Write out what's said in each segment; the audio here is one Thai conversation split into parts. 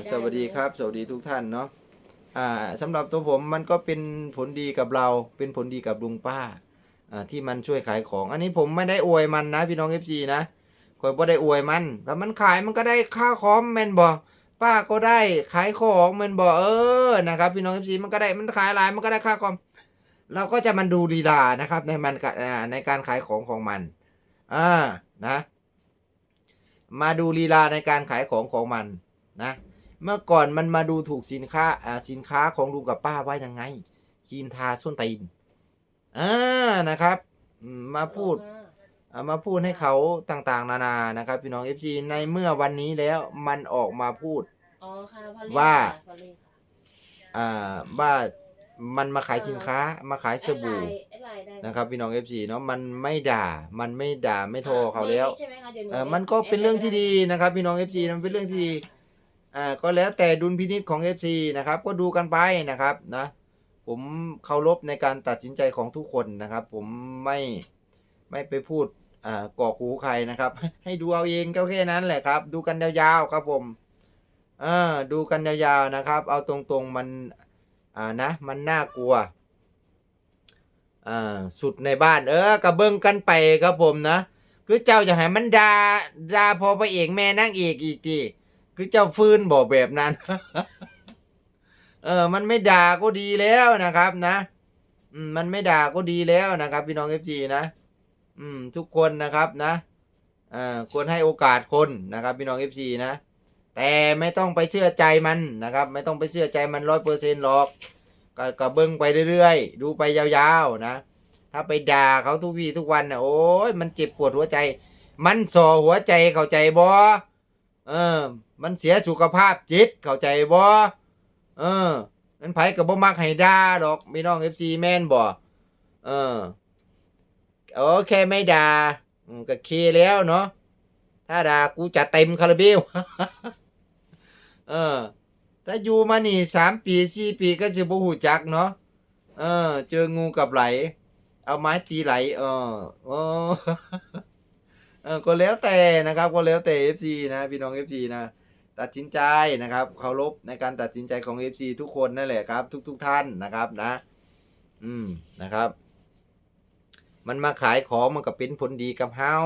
ได้สวัสดีครับ สวัสดีทุกท่านเนาะอ่าสำหรับตัวผมมันก็เป็นผลดีกับเรา เป็นผลดีกับลุงป้าอ่าที่มันช่วยขายของ อันนี้ผมไม่ได้อวยมันนะพี่น้องเอฟซีนะคอยบ่ได้อวยมันแล้วมันขายมันก็ได้ค่าคอมแมนบอป้าก็ได้ขายของแมนบอเออนะครับพี่น้องเอฟซีมันก็ได้มันขายหลายมันก็ได้ค่าคอมเราก็จะมันดูลีลานะครับในมันกะอ่าในการขายของของมันอ่านะ มาดูลีลาในการขายของของมันนะ เมื่อก่อนมันมาดูถูกสินค้าอ่าสินค้าของลุงกับป้าว่ายังไงครีมทาส้นตีนอ่านะครับอืมมาพูดอ่ามาพูดให้เขาต่างๆ นานานะครับ พี่น้องเอฟซีในเมื่อวันนี้แล้วมันออกมาพูดอ๋อค่ะพอเล่นว่าค่ะพอเล่นค่ะอ่าว่ามันมาขายสินค้ามาขายสบู่แอดไลน์แอดไลน์ได้ไหมนะครับ พี่น้องเอฟซีเนาะมันไม่ด่ามันไม่ด่าไม่โทรเขาแล้วใช่ไหมคะเดี๋ยวหเออมันก็เป็นเรื่องที่ดีนะครับ พี่น้องเอฟซีมันเป็นเรื่องที่ดี อ่าก็แล้วแต่ดุลพินิจของ FC นะครับ ก็ดูกันไปนะครับนะผมเคารพในการตัดสินใจของทุกคนนะครับ ผมไม่ไม่ไปพูดอ่ากอกูใครนะครับ ให้ดูเอาเองก็แค่นั้นแหละครับ ดูกันยาวๆครับผมเออดูกันยาวๆนะครับ เอาตรงๆมันอ่านะมันน่ากลัวอ่าสุดในบ้านเออกระเบิ้งกันไปครับผมนะ คือเจ้าจะให้มันดาดาพอพระเอกแม่นางเอกอีกที คือเจ้าฟื้นบอกแบบนั้น เออ มันไม่ด่าก็ดีแล้วนะครับนะอืมมันไม่ด่าก็ดีแล้วนะครับ พี่น้องเอฟซีนะ อืม ทุกคนนะครับนะอ่าควรให้โอกาสคนนะครับ พี่น้องเอฟซีนะ แต่ไม่ต้องไปเชื่อใจมันนะครับ ไม่ต้องไปเชื่อใจมันร้อยเปอร์เซ็นต์หรอกก็ก็เบิ้งไปเรื่อยๆ ดูไปยาวๆนะ ถ้าไปด่าเขาทุกวีทุกวันนะโอ้ยมันเจ็บปวดหัวใจ มันส่อหัวใจเข้าใจบ่เออ มันเสียสุขภาพจิตเข้าใจบ่เออนั้นไผก็บ่มักให้ด่าดอกพี่น้อง FC แม่นบ่เออโอเคไม่ด่าก็เคแล้วเนาะถ้าด่ากูจะเต็มคาราเบลเออถ้าอยู่มานี่สามปีสี่ปีก็จะบ่หูจักเนาะเออ เจองูกับไหล เอาไม้ตีไหล เออเออเออก็แล้วแต่นะครับ ก็แล้วแต่ FC นะ พี่น้อง FC นะ ตัดสินใจนะครับเคารพในการตัดสินใจของ FC ทุกคนนั่นแหละครับ ทุกๆทท่านนะครับนะ อืมนะครับ มันมาขายของมันก็เป็นผลดีกับเฮา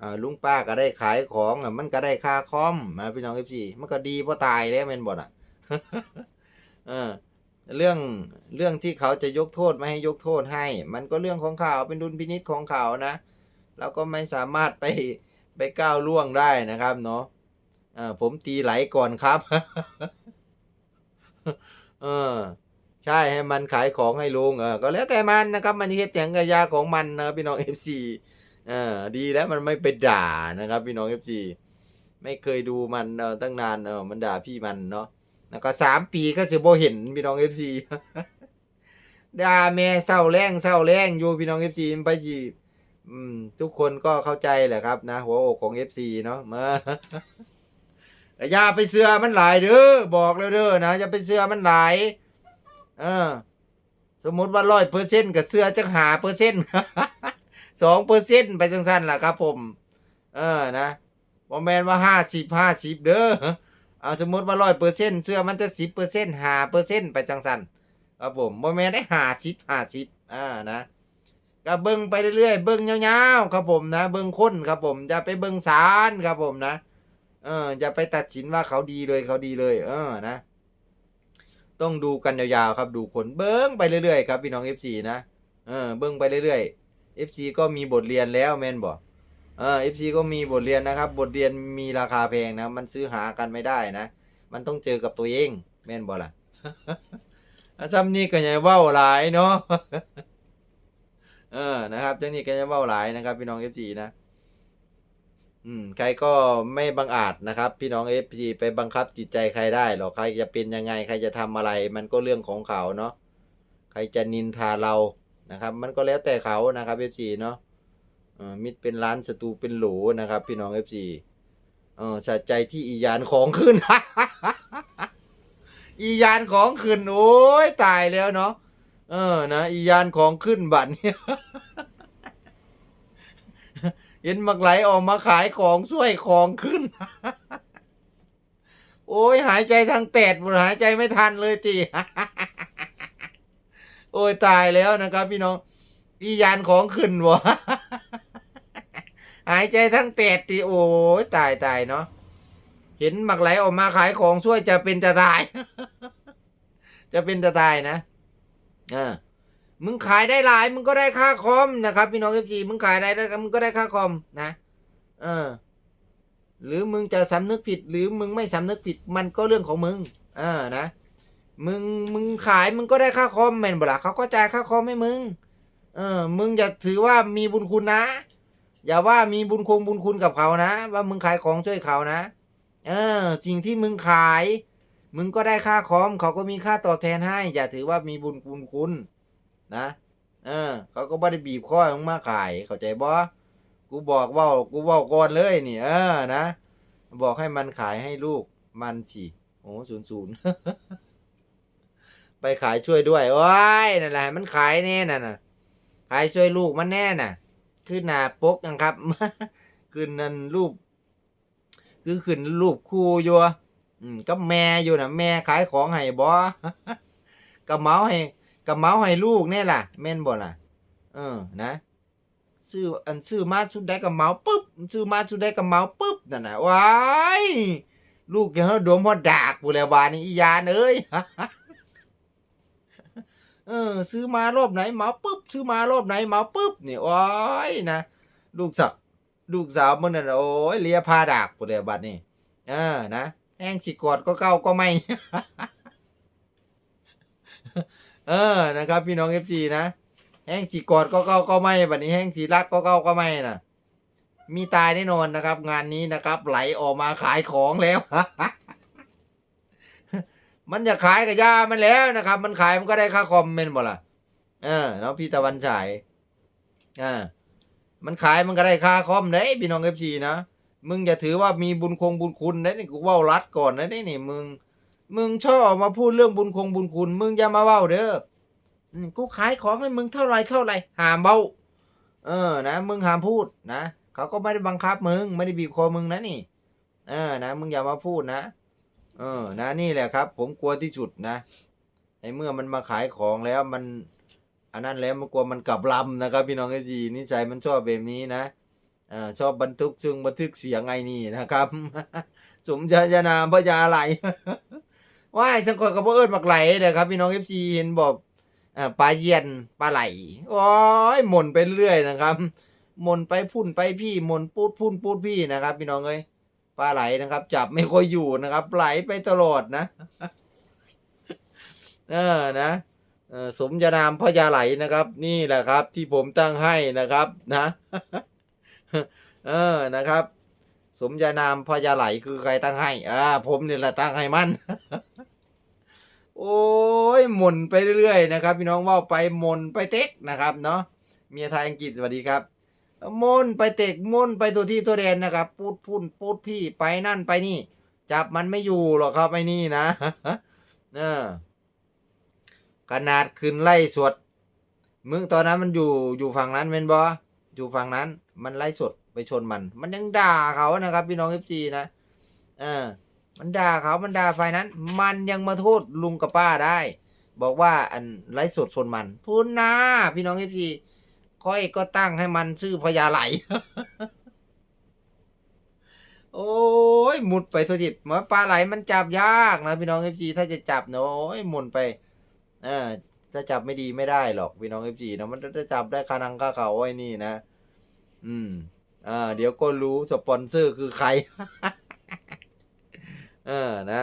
อ่าลุงป้าก็ได้ขายของมันก็ได้ค่าคอมนะพี่น้อง FC มันก็ดีเพราะตายแล้วแม่นบ่อะเรื่องเรื่องที่เขาจะยกโทษไม่ให้ยกโทษให้ มันก็เรื่องของเขาเป็นดุลพินิจของเขานะเราก็ไม่สามารถไปไปก้าวล่วงได้นะครับเนาะ เออผมตีไหลก่อนครับ เออ ใช่ให้มันขายของให้ลุงเออก็แล้วแต่มันนะครับ มันเฮ็ดอย่งกระยาของมันนะครับพี่น้องเอฟซีเออดีแล้วมันไม่ไปด่านะครับ พี่น้องเอฟซีไม่เคยดูมันเออตั้งนานเออมันด่าพี่มันเนาะแล้วก็สามปีก็สิบ่เห็นพี่น้องเอฟซีด่าแม่เศร้าแรงเศร้าแรงอยู่พี่น้องเอฟซีไปสิอืม ทุกคนก็เข้าใจแหละครับ นะหัวอกของ FC เนาะมา อย่าไปเสือมันหลายเด้อบอกแล้วเด้อนะอย่าไปเสือมันหลายเออ สมมติว่าร้อยเปอร์เซ็นต์กับเสือจังหาเปอร์เซ็นต์สองเปอร์เซ็นต์ไปจังสั้นล่ะครับ ผม เออนะบอแมนว่าห้าสิบห้าสิบเด้อเอาสมมติว่าร้อยเปอร์เซ็นต์เสื้อมันจะสิบเปอร์เซ็นต์หาเปอร์เซ็นต์ไปจังสั้นครับผมบอแมนได้ห้าสิบห้าสิบอ่านะก็เบิ้งไปเรื่อยๆเบิ้งยาวๆครับผมนะ เบิ้งคนครับผมอย่าไปเบิ้งสารครับผมนะ เอออย่าไปตัดสินว่าเขาดีเลยเขาดีเลย เออนะ ต้องดูกันยาวๆครับ ดูคนเบิ้งไปเรื่อยๆครับพี่น้อง FC นะเออเบิ้งไปเรื่อยๆ FC ก็มีบทเรียนแล้วแมนบอกเออ FC ก็มีบทเรียนนะครับ บทเรียนมีราคาแพงนะ มันซื้อหากันไม่ได้นะ มันต้องเจอกับตัวเองแมนบอกล่ะจำนี่ก็ยังเว่าหลายเนาะเออนะครับจ้านี่แกจะเบ้าหลายนะครับ พี่น้องเอฟซีนะ อืมใครก็ไม่บังอาจนะครับ พี่น้องเอฟซีไปบังคับจิตใจใครได้หรอกใครจะเป็นยังไงใครจะทำอะไร มันก็เรื่องของเขาเนาะใครจะนินทาเรานะครับ มันก็แล้วแต่เขานะครับเอฟซีเนาะมิตรเป็นล้านศัตรูเป็นหลนะครับ พี่น้องเอฟซีเออสะใจที่อียานของขึ้น อียานของขึ้นโอ้ยตายแล้วเนาะเออนะอียานของขึ้นบัตรเนี่ย เห็นมักไหลออกมาขายของช่วยของขึ้น โอ้ยหายใจทางแตดหมดหายใจไม่ทันเลยตีโอ้ยตายแล้วนะครับ พี่น้องพี่ยานของขึ้นวะหายใจทั้งแตดตีโอ้ยตายตายเนาะเห็นหมักไหลออกมาขายของช่วยจะเป็นจะตาย จะเป็นจะตายนะเออ มึงขายได้หลาย มึงก็ได้ค่าคอมนะครับพี่น้องเอฟซีมึงขายได้แล้วมึงก็ได้ค่าคอมนะ เออ หรือมึงจะสำนึกผิด หรือมึงไม่สำนึกผิด มันก็เรื่องของมึง เออนะ มึงมึงขายมึงก็ได้ค่าคอมแม่นบ่ล่ะเขาก็จ่ายค่าคอมให้มึง เออ มึงอย่าถือว่ามีบุญคุณนะ อย่าว่ามีบุญคงบุญคุณกับเขานะ ว่ามึงขายของช่วยเขานะ เออ สิ่งที่มึงขาย มึงก็ได้ค่าคอมเขาก็มีค่าตอบแทนให้ อย่าถือว่ามีบุญคุณคุณ นะเออ เขาก็ไม่ได้บีบข้อมึงมาขาย เข้าใจบ่กูบอกว่ากูเว่าก่อนเลยนี่ เออนะ บอกให้มันขายให้ลูกมันสิโอ้ศูนย์ศูนย์ไปขายช่วยด้วยโอ้ยนั่นแหละมันขายแน่น่ะนะขายช่วยลูกมันแน่น่ะ ขึ้นหน้าปกนะครับขึ้นนั่นรูป คือขึ้นรูปคู่อยู่อืมก็แม่อยู่นะแม่ขายของให้บ่กระเมาให้ กระเมาให้ลูกเนี่ยล่ะ แม่นบ่ล่ะ เออนะซื้ออันซื้อมาชุดได้กระเมาปุ๊บซื้อมาชุดได้กระเมาปุ๊บนั่นน่ะว้ายลูกยังดมหัวดากกูแล้วบานนี้อียานเอ้ยเออ ซื้อมารอบไหนเมาปุ๊บ ซื้อมารอบไหนเมาปุ๊บเนี่ว้ยนะลูกสาวลูกสาวมันน่ะโอ้ยเลียพาดากกูแล้วบัดนี้เออนะแห้งสิกอดก็เก้าก็ไม่ เออนะครับ พี่น้องเอฟซีนะแห้งสีกอดก็เก้าก็ไม่บัดนี้แห้งสีรักก็เก้าก็ไม่น่ะมีตายแน่นอนนะครับ งานนี้นะครับ ไหลออกมาขายของแล้ว มันจะขายกับยามันแล้วนะครับ มันขายมันก็ได้ค่าคอมเมนต์บ่ล่ะเออเนาะพี่ตะวันฉายอ่ามันขายมันก็ได้ค่าคอมเด้พี่น้องเอฟซีนะมึงอย่าถือว่ามีบุญคงบุญคุณนะนี่กูเว่ารัดก่อนนะนี่นี่มึง มึงชอบออกมาพูดเรื่องบุญคงบุญคุณ มึงอย่ามาเว้าเด้อกูขายของให้มึงเท่าไรเท่าไรหามเบาเออนะ มึงห้ามพูดนะเขาก็ไม่ได้บังคับมึง ไม่ได้บีบคอมึงนะนี่ เออนะ มึงอย่ามาพูดนะ เออ นะนี่แหละครับ ผมกลัวที่สุดนะไอ้เมื่อมันมาขายของแล้วมัน อันนั้นแล้วมันกลัวมันกลับลำนะครับ พี่น้องเอจีนิสัยมันชอบแบบนี้นะเออชอบบันทึกซึ่งบันทึกเสียงไงนี่นะครับ สมชายนามพระยาไหล ว่ายฉันก็กระเอิญมักไหลเลยครับพี่น้องเอฟซีเห็นบอกปลาเยียนปลาไหลโอ้ยหม่นไปเรื่อยนะครับ หม่นไปพุ่นไปพี่หม่นปูดพุ่นปูดพี่นะครับ พี่น้องเอ้ยปลาไหลนะครับ จับไม่ค่อยอยู่นะครับ ไหลไปตลอดนะ เออนะสมญานามพญาไหลนะครับ นี่แหละครับ ที่ผมตั้งให้นะครับนะ เออนะครับ สมญานามพญาไหลคือใครตั้งให้อ่าผมนี่แหละตั้งให้มัน โอ้ยหมุนไปเรื่อยๆนะครับ พี่น้องว่าไปหมุนไปเต็กนะครับเนาะเมียไทยอังกฤษสวัสดีครับมุนไปเต็กมุนไปตัวที่ตัวแดนนะครับพูดพุ่นพูดพี่ไปนั่นไปนี่ จับมันไม่อยู่หรอกครับไอ้นี่นะเออขนาดขึ้นไล่สวดมึงตอนนั้นมันอยู่อยู่ฝั่งนั้นเป็นบออยู่ฝั่งนั้น มันไล่สดไปชนมัน มันยังด่าเขานะครับ พี่น้องเอฟซีนะเออ มันด่าเขามันด่าไฟนั้น มันยังมาโทษลุงกับป้าได้ บอกว่าอันไล่สดชนมันพูดนะพี่น้องเอฟซีค่อยก็ตั้งให้มันชื่อพญาไหล โอ้ยหมุดไปทุจิตหมาปลาไหลมันจับยากนะพี่น้องเอฟซีถ้าจะจับเนอะโอ้ยหมุนไป เออถ้าจับไม่ดีไม่ได้หรอกพี่น้องเอฟซีนะมันจะจับได้คานังคาเขาไว้นี่นะ อืมอ่าเดี๋ยวก็รู้สปอนเซอร์คือใคร เออนะ